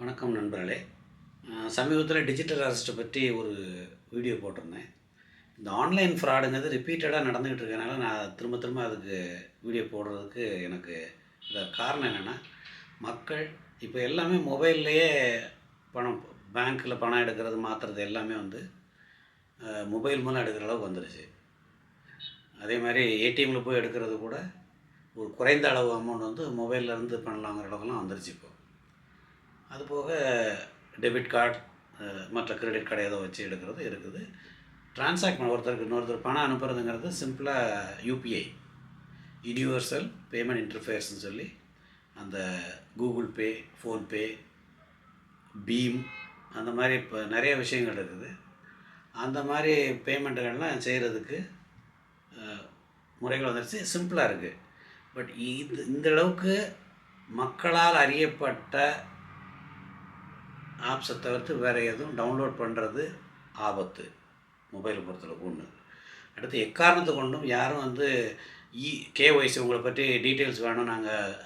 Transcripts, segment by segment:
வணக்கம் நண்பர்களே. சமீபத்தில் டிஜிட்டல் அரெஸ்ட்டை பற்றி ஒரு வீடியோ போட்டிருந்தேன். இந்த ஆன்லைன் ஃப்ராடுங்கிறது ரிப்பீட்டடாக நடந்துக்கிட்டு இருக்கனால நான் திரும்ப திரும்ப அதுக்கு வீடியோ போடுறதுக்கு எனக்கு இதை காரணம் என்னென்னா மக்கள் இப்போ எல்லாமே மொபைல்லையே பணம் பேங்க்கில் பணம் எடுக்கிறது மாற்றுறது எல்லாமே வந்து மொபைல் மூலம் எடுக்கிற அளவுக்கு வந்துருச்சு. அதே மாதிரி ஏடிஎம்மில் போய் எடுக்கிறது கூட ஒரு குறைந்த அளவு அமௌண்ட் வந்து மொபைலில் இருந்து பண்ணலாங்கிற அளவுக்குலாம் வந்துருச்சு இப்போ. அது போக டெபிட் கார்டு மற்ற கிரெடிட் கார்டு ஏதோ வச்சு எடுக்கிறது இருக்குது. டிரான்சாக்ஷன் ஒருத்தருக்கு இன்னொருத்தர் பணம் அனுப்புறதுங்கிறது சிம்பிளாக யூபிஐ யூனிவர்சல் பேமெண்ட் இன்டர்ஃபேஸ்னு சொல்லி அந்த கூகுள் பே ஃபோன்பே பீம் அந்த மாதிரி இப்போ நிறைய விஷயங்கள் இருக்குது. அந்த மாதிரி பேமெண்ட்டுகள்லாம் செய்கிறதுக்கு முறைகள் வந்துருச்சு. சிம்பிளாக இருக்குது பட் இது இந்த அளவுக்கு மக்களால் அறியப்பட்ட ஆப்ஸை தவிர்த்து வேறு எதுவும் டவுன்லோட் பண்ணுறது ஆபத்து. மொபைலை பொறுத்தளவுக்கு ஒன்று அடுத்து எக்காரணத்தை கொண்டும் யாரும் வந்து இ கேஒய்சி உங்களை பற்றி டீட்டெயில்ஸ் வேணும். நாங்கள்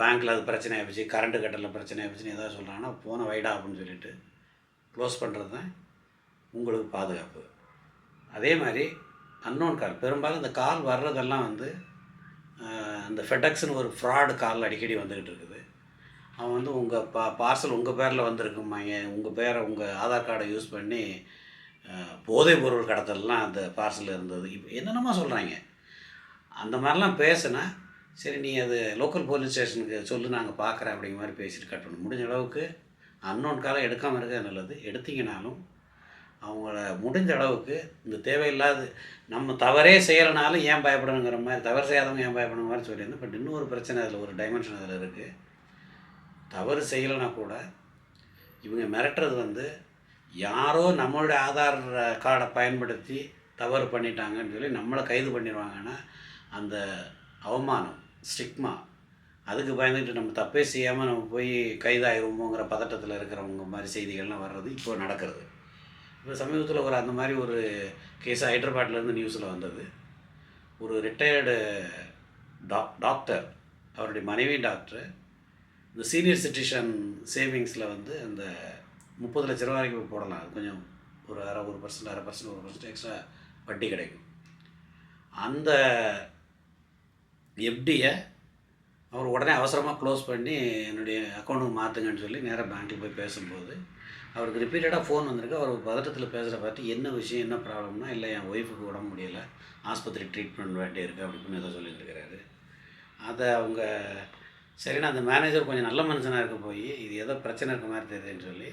பேங்க்கில் அது பிரச்சனை ஆயிடுச்சு கரண்ட்டு கட்டலில் பிரச்சனை ஆயிடுச்சுன்னு ஏதாவது சொல்கிறாங்கன்னா போன வைடா அப்படின்னு சொல்லிட்டு க்ளோஸ் பண்ணுறது தான் உங்களுக்கு பாதுகாப்பு. அதே மாதிரி அன்னோன் கால் பெரும்பாலும் இந்த கால் வர்றதெல்லாம் வந்து அந்த ஃபெடக்ஸ்னு ஒரு ஃப்ராடு கால் அடிக்கடி வந்துக்கிட்டு இருக்குது. அவன் வந்து உங்கள் பா பார்சல் உங்கள் பேரில் வந்திருக்குமாங்க உங்கள் பேரை உங்கள் ஆதார் கார்டை யூஸ் பண்ணி போதை போதைப் பொருள் கடத்தல்லாம் அந்த பார்சல் இருந்தது. இப்போ என்னென்னமா சொல்கிறாங்க அந்த மாதிரிலாம் பேசுனா சரி நீ அது லோக்கல் போலீஸ் ஸ்டேஷனுக்கு சொல்லு நாங்கள் பார்க்குறேன் அப்படிங்கிற மாதிரி பேசிட்டு கட் பண்ணணும் முடிஞ்ச அளவுக்கு அன்னோன் காலம் எடுக்காமல் இருக்கிறது நல்லது. எடுத்திங்கனாலும் அவங்கள முடிஞ்ச அளவுக்கு இந்த தேவையில்லாத நம்ம தவறே செய்யலைனாலும் ஏன் பயப்படணுங்கிற மாதிரி தவறு செய்யாதவங்க ஏன் பயப்படணுங்கிற மாதிரி சொல்லியிருந்தேன். பட் இன்னொரு பிரச்சனை அதில் ஒரு டைமென்ஷன் அதில் இருக்குது தவறு செய்யலைன்னா கூட இவங்க மிரட்டுறது வந்து யாரோ நம்மளுடைய ஆதார் கார்டை பயன்படுத்தி தவறு பண்ணிட்டாங்கன்னு சொல்லி நம்மளை கைது பண்ணிடுவாங்கன்னா அந்த அவமானம் ஸ்டிக்மா அதுக்கு பயந்துட்டு நம்ம தப்பே செய்யாமல் நம்ம போய் கைதாயிருவோங்கிற பதட்டத்தில் இருக்கிறவங்க மாதிரி செய்திகள்லாம் வர்றது இப்போ நடக்கிறது. இப்போ சமீபத்தில் ஒரு அந்த மாதிரி ஒரு கேஸ் ஹைதராபாட்லேருந்து நியூஸில் வந்தது. ஒரு ரிட்டையர்டு டாக் டாக்டர் அவருடைய மனைவி டாக்டர் இந்த சீனியர் சிட்டிசன் சேவிங்ஸில் வந்து அந்த முப்பது லட்ச ரூபா வரைக்கும் போடலாம். கொஞ்சம் ஒரு அரை ஒரு பர்சன்ட் அரை பர்சன்ட் ஒரு பர்சன்ட் எக்ஸ்ட்ரா வட்டி கிடைக்கும். அந்த எஃப்டியை அவர் உடனே அவசரமாக க்ளோஸ் பண்ணி என்னுடைய அக்கௌண்ட்டுக்கு மாற்றுங்கன்னு சொல்லி நேராக பேங்க்கில் போய் பேசும்போது அவருக்கு ரிப்பீட்டடாக ஃபோன் வந்திருக்கு. அவர் பதட்டத்தில் பேசுகிற பார்த்து என்ன விஷயம்? என்ன ப்ராப்ளம்னா இல்லை என் ஒய்ஃபுக்கு உடம்பு முடியலை. ஆஸ்பத்திரி ட்ரீட்மெண்ட் வேண்டியிருக்கு. அப்படின்னு ஏதோ சொல்லியிருக்கிறாரு அதை அவங்க சரிண்ணா அந்த மேனேஜர் கொஞ்சம் நல்ல மனுஷனாக இருக்க போய் இது ஏதோ பிரச்சனை இருக்க மாதிரி தெரியுதுன்னு சொல்லி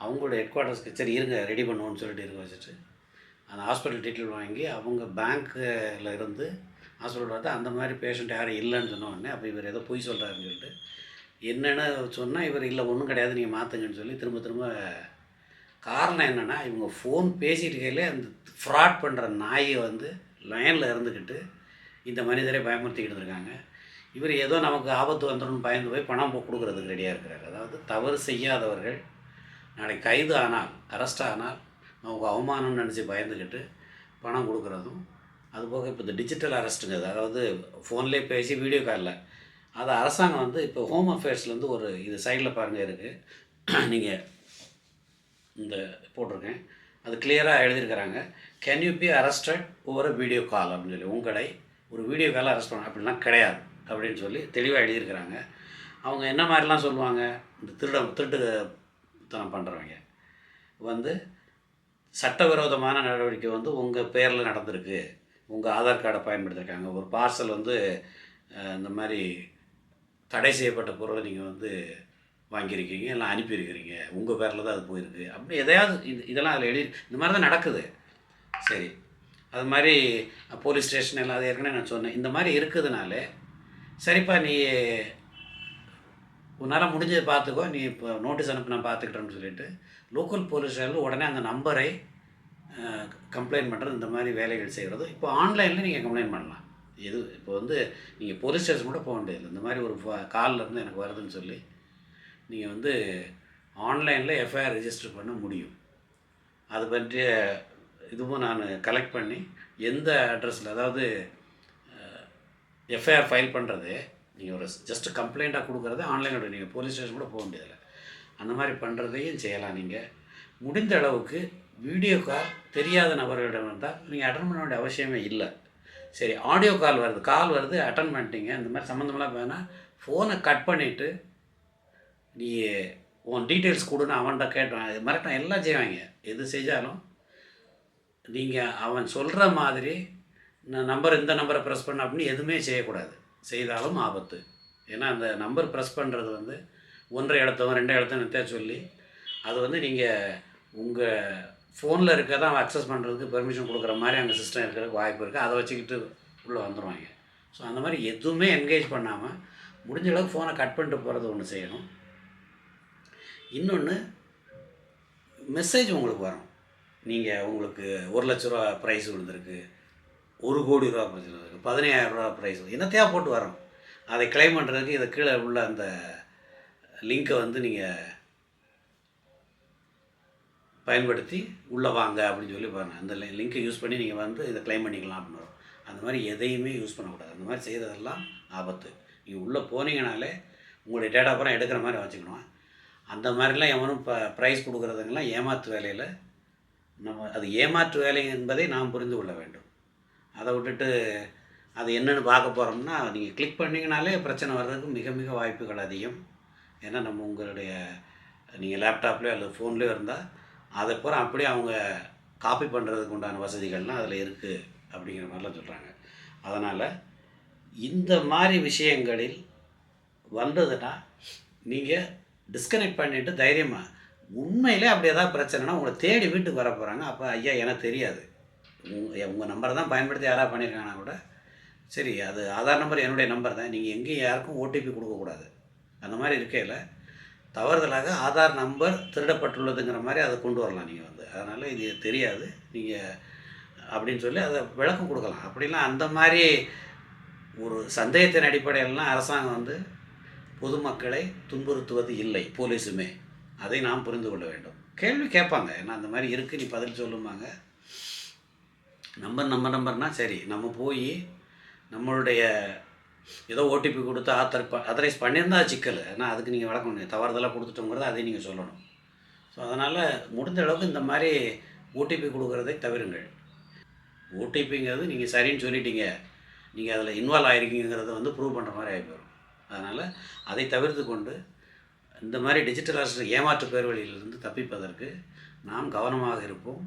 அவங்களோட ஹெட் குவார்ட்டர்ஸ்க்கு சரி இருங்க ரெடி பண்ணுவோன்னு சொல்லிட்டு இருக்க வச்சுட்டு அந்த ஹாஸ்பிட்டல் டீட்டெயில் வாங்கி அவங்க பேங்க்கில் இருந்து ஹாஸ்பிட்டல் பார்த்து அந்த மாதிரி பேஷண்ட் யாரும் இல்லைன்னு சொன்ன உடனே அப்போ இவர் ஏதோ பொய் சொல்கிறாருன்னு சொல்லிட்டு என்னென்னு சொன்னால் இவர் இல்லை ஒன்றும் கிடையாது நீங்கள் மாற்றுங்கன்னு சொல்லி திரும்ப திரும்ப காரணம் என்னென்னா இவங்க ஃபோன் பேசிட்டு இருக்கையிலே அந்த ஃப்ராட் பண்ணுற நாயை வந்து லைனில் இருந்துக்கிட்டு இந்த மனிதரை பயமுறுத்திக்கிட்டு இருக்காங்க. இவர் ஏதோ நமக்கு ஆபத்து வந்துடும் பயந்து போய் பணம் போ- கொடுக்குறதுக்கு ரெடியாக இருக்கிறார். அதாவது தவறு செய்யாதவர்கள் நாளைக்கு கைது ஆனால் அரெஸ்ட் ஆனால் அவங்க அவமானம்னு நினச்சி பயந்துக்கிட்டு பணம் கொடுக்குறதும் அதுபோக இப்போ இந்த டிஜிட்டல் அரெஸ்ட்டுங்க அதாவது ஃபோன்லேயே பேசி வீடியோ காலில் அது அரசாங்கம் வந்து இப்போ ஹோம் அஃபேர்ஸ்லேருந்து ஒரு இது சைடில் பாருங்கள் இருக்குது நீங்கள் இந்த போட்டிருக்கேன். அது கிளியராக எழுதியிருக்கிறாங்க. Can you be arrested over video call அப்படின்னு சொல்லி உங்களை ஒரு வீடியோ காலில் அரெஸ்ட் பண்ண அப்படிலாம் கிடையாது. அப்படின்னு சொல்லி தெளிவாக எழுதியிருக்கிறாங்க. அவங்க என்ன மாதிரிலாம் சொல்லுவாங்க? இந்த திருட திருட்டுத்தனம் பண்ணுறவங்க வந்து சட்டவிரோதமான நடவடிக்கை வந்து உங்கள் பேரில் நடந்திருக்கு. உங்கள் ஆதார் கார்டை பயன்படுத்தியிருக்காங்க. ஒரு பார்சல் வந்து இந்த மாதிரி தடை செய்யப்பட்ட பொருளை நீங்கள் வந்து வாங்கியிருக்கீங்க இல்லை அனுப்பியிருக்கிறீங்க. உங்கள் பேரில் தான் அது போயிருக்கு. அப்படி எதையாவது இது இதெல்லாம் அதில் எழுதி இந்த மாதிரி தான் நடக்குது. சரி. அது மாதிரி போலீஸ் ஸ்டேஷன் எல்லாம் அது ஏற்கனவே நான் சொன்னேன். இந்த மாதிரி இருக்குதுனாலே சரிப்பா நீ உன்னால் முடிஞ்சதை பார்த்துக்கோ நீ இப்போ நோட்டீஸ் அனுப்பி நான் பார்த்துக்கிட்டேன்னு சொல்லிட்டு லோக்கல் போலீஸ் ஸ்டேஷனில் உடனே அந்த நம்பரை கம்ப்ளைண்ட் பண்ணுறது இந்த மாதிரி வேலைகள் செய்கிறது இப்போ ஆன்லைனில் நீங்கள் கம்ப்ளைண்ட் பண்ணலாம். எது இப்போ வந்து நீங்கள் போலீஸ் ஸ்டேஷன் கூட போக வேண்டியதில்லை. இந்த மாதிரி ஒரு காலில் இருந்து எனக்கு வருதுன்னு சொல்லி நீங்கள் வந்து ஆன்லைனில் எஃப்ஐஆர் ரெஜிஸ்டர் பண்ண முடியும். அது பற்றிய இதுவும் நான் கலெக்ட் பண்ணி எந்த அட்ரஸில் அதாவது எஃப்ஐஆர் ஃபைல் பண்ணுறது நீங்கள் ஒரு ஜஸ்ட் கம்ப்ளைண்ட்டாக கொடுக்குறது ஆன்லைனோட நீங்கள் போலீஸ் ஸ்டேஷன் கூட போக வேண்டியதில்லை. அந்த மாதிரி பண்ணுறதையும் செய்யலாம் நீங்கள் முடிந்த அளவுக்கு வீடியோ கால் தெரியாத நபர்களிடம் இருந்தால் நீங்கள் அட்டன் பண்ண வேண்டிய அவசியமே இல்லை. சரி ஆடியோ கால் வருது கால் வருது அட்டன் பண்ணிட்டீங்க. இந்த மாதிரி சம்மந்தமெல்லாம் வேணால் ஃபோனை கட் பண்ணிவிட்டு நீ உன் டீட்டெயில்ஸ் கொடுன்னு அவன்கிட்ட கேட்டான். இது மிரட்டான் எல்லாம் செய்வாங்க எது செஞ்சாலும் நீங்கள் அவன் சொல்கிற மாதிரி நம்பர் இந்த நம்பரை ப்ரெஸ் பண்ண அப்படின்னு எதுவுமே செய்யக்கூடாது. செய்தாலும் ஆபத்து. ஏன்னா அந்த நம்பர் ப்ரெஸ் பண்ணுறது வந்து ஒன்றரை இடத்தவன் ரெண்டு இடத்தவன் சொல்லி அது வந்து நீங்கள் உங்கள் ஃபோனில் இருக்க தான் அக்சஸ் பண்ணுறதுக்கு பெர்மிஷன் கொடுக்குற மாதிரி அங்கே சிஸ்டம் இருக்கிறதுக்கு வாய்ப்பு இருக்குது அதை வச்சுக்கிட்டு உள்ளே வந்துடுவாங்க ஸோ அந்த மாதிரி எதுவுமே என்கேஜ் பண்ணாமல் முடிஞ்ச அளவுக்கு ஃபோனை கட் பண்ணிட்டு போகிறது ஒன்று செய்யணும். இன்னொன்று மெசேஜ் உங்களுக்கு வரும். நீங்கள் உங்களுக்கு ஒரு லட்ச ரூபா ப்ரைஸ் விழுந்திருக்கு ஒரு கோடி ரூபா பிரச்சனை. இருக்குது பதினையாயிரம் ரூபா ப்ரைஸ் என்னத்தையா போட்டு வரோம் அதை கிளைம் பண்ணுறதுக்கு இதை கீழே உள்ள அந்த லிங்க்கை வந்து நீங்கள் பயன்படுத்தி உள்ளே வாங்க அப்படின்னு சொல்லி பாருங்கள் அந்த லிங்க்கை யூஸ் பண்ணி நீங்கள் வந்து இதை கிளைம் பண்ணிக்கலாம் அப்படின்னு வரும் அந்த மாதிரி எதையுமே யூஸ் பண்ணக்கூடாது. அந்த மாதிரி செய்கிறதெல்லாம் ஆபத்து. நீங்கள் உள்ளே போனீங்கனாலே உங்களுடைய டேட்டா பரம் எடுக்கிற மாதிரி வச்சுக்கணும். அந்த மாதிரிலாம் எவனும் இப்போ ப்ரைஸ் கொடுக்குறதுங்கெல்லாம் ஏமாற்று வேலையில் நம்ம அது ஏமாற்று வேலை என்பதை நாம் புரிந்து கொள்ள வேண்டும். அதை விட்டுட்டு அது என்னென்னு பார்க்க போகிறோம்னா நீங்கள் கிளிக் பண்ணிங்கனாலே பிரச்சனை வர்றதுக்கு மிக மிக வாய்ப்புகள் அதிகம். ஏன்னா நம்ம உங்களுடைய நீங்கள் லேப்டாப்லேயோ அல்லது ஃபோன்லேயோ இருந்தால் அதை பூரா அப்படியே அவங்க காப்பி பண்ணுறதுக்கு உண்டான வசதிகள்லாம் அதில் இருக்குது அப்படிங்கிற மாதிரிலாம் சொல்கிறாங்க அதனால் இந்த மாதிரி விஷயங்களில் வந்ததுன்னா நீங்கள் டிஸ்கனெக்ட் பண்ணிவிட்டு தைரியமாக உண்மையிலே அப்படி ஏதாவது பிரச்சனைனா உங்களை தேடி வீட்டுக்கு வர போகிறாங்க அப்போ ஐயா எனக்கு தெரியாது. உங்கள் உங்கள் நம்பரை தான் பயன்படுத்தி யாராக பண்ணியிருக்காங்கன்னா கூட சரி அது ஆதார் நம்பர் என்னுடைய நம்பர் தான். நீங்கள் எங்கேயும் யாருக்கும் ஓடிபி கொடுக்கக்கூடாது அந்த மாதிரி இருக்கையில் தவறுதலாக ஆதார் நம்பர் திருடப்பட்டுள்ளதுங்கிற மாதிரி அதை கொண்டு வரலாம் நீங்கள் வந்து. அதனால் இது தெரியாது. நீங்கள் அப்படின்னு சொல்லி அதை விளக்கம் கொடுக்கலாம். அப்படிலாம் அந்த மாதிரி ஒரு சந்தேகத்தின் அடிப்படையிலலாம் அரசாங்கம் வந்து பொதுமக்களை துன்புறுத்துவது இல்லை போலீஸுமே. அதை நாம் புரிந்து கொள்ள வேண்டும். கேள்வி கேட்பாங்க. ஏன்னா அந்த மாதிரி இருக்குது நீ பதில் சொல்லுமாங்க நம்பர் நம்ம நம்பர்னால் சரி நம்ம போய் நம்மளுடைய ஏதோ ஓடிபி கொடுத்து ஆத்தர் அத்தரைஸ் பண்ணியிருந்தா சிக்கல். ஆனால் அதுக்கு நீங்கள் விளக்கணும் தவறுதலாக கொடுத்துட்டோங்கிறத அதை நீங்கள் சொல்லணும். ஸோ அதனால் முடிந்த அளவுக்கு இந்த மாதிரி ஓடிபி கொடுக்குறதை தவிருங்கள். ஓடிபிங்கிறது நீங்கள் சரின்னு சொல்லிட்டீங்க. நீங்கள் அதில் இன்வால்வ் ஆகிருக்கீங்கிறத வந்து ப்ரூவ் பண்ணுற மாதிரி ஆகி போயிடும். அதனால் அதை தவிர்த்து கொண்டு இந்த மாதிரி டிஜிட்டல் அரசு ஏமாற்று பேர்வழியிலிருந்து தப்பிப்பதற்கு நாம் கவனமாக இருப்போம்.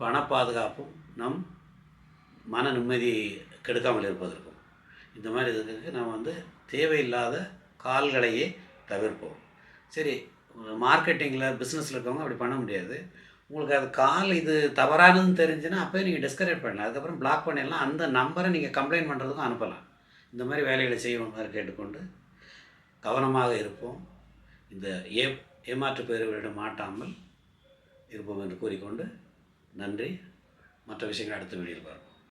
பண பாதுகாப்பும் நம் மன நிம்மதி கெடுக்காமல் இருப்பதற்கும். இந்த மாதிரி இதுக்கு நம்ம வந்து தேவையில்லாத கால்களையே தவிர்ப்போம். சரி மார்க்கெட்டிங்கில் பிஸ்னஸில் இருக்கவங்க அப்படி பண்ண முடியாது. உங்களுக்கு அது கால் இது தவறானதுன்னு தெரிஞ்சுன்னா அப்போயே நீங்கள் டிஸ்கரேட் பண்ணலாம். அதுக்கப்புறம் பிளாக் பண்ணிடலாம். அந்த நம்பரை நீங்கள் கம்ப்ளைண்ட் பண்ணுறதுக்கும் அனுப்பலாம். இந்த மாதிரி வேலைகளை செய்யணுமாறு கேட்டுக்கொண்டு கவனமாக இருப்போம். இந்த ஏ ஏமாற்று பேர்களிடம் மாட்டாமல் இருப்போம் என்று கூறிக்கொண்டு நன்றி. மற்ற விஷயங்கள் அடுத்த வீடியோவில் பார்ப்போம்.